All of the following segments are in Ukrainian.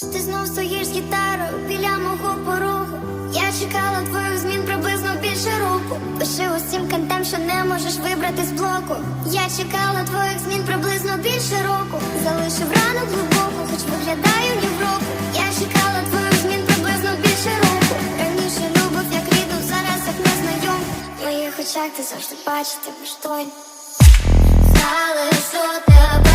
Ти знов стоїш з гітарою біля мого порогу. Я чекала твоїх змін приблизно більше року. Пиши усім кантам, що не можеш вибрати з блоку. Я чекала твоїх змін приблизно більше року. Залишив рану глибоко, хоч виглядаю ні в року. Я чекала твоїх змін приблизно більше року. Раніше любив, як рідну, зараз як незнайом. В моїх очах ти завжди бачитимеш той. Залишу тебе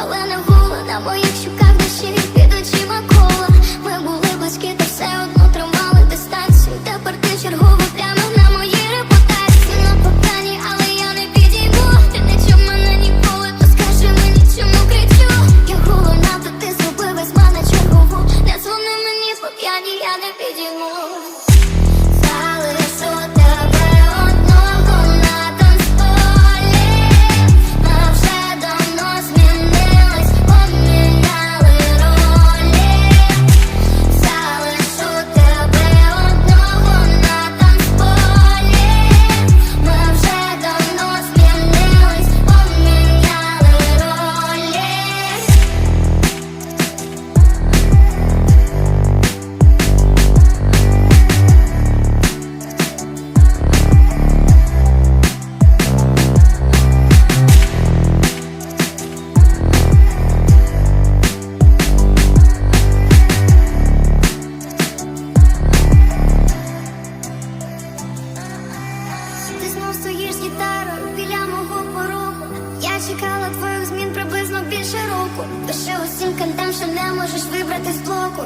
але не гула на моїх чекала твоїх змін приблизно більше року. Пиши усім кантам, що не можеш вибрати з блоку.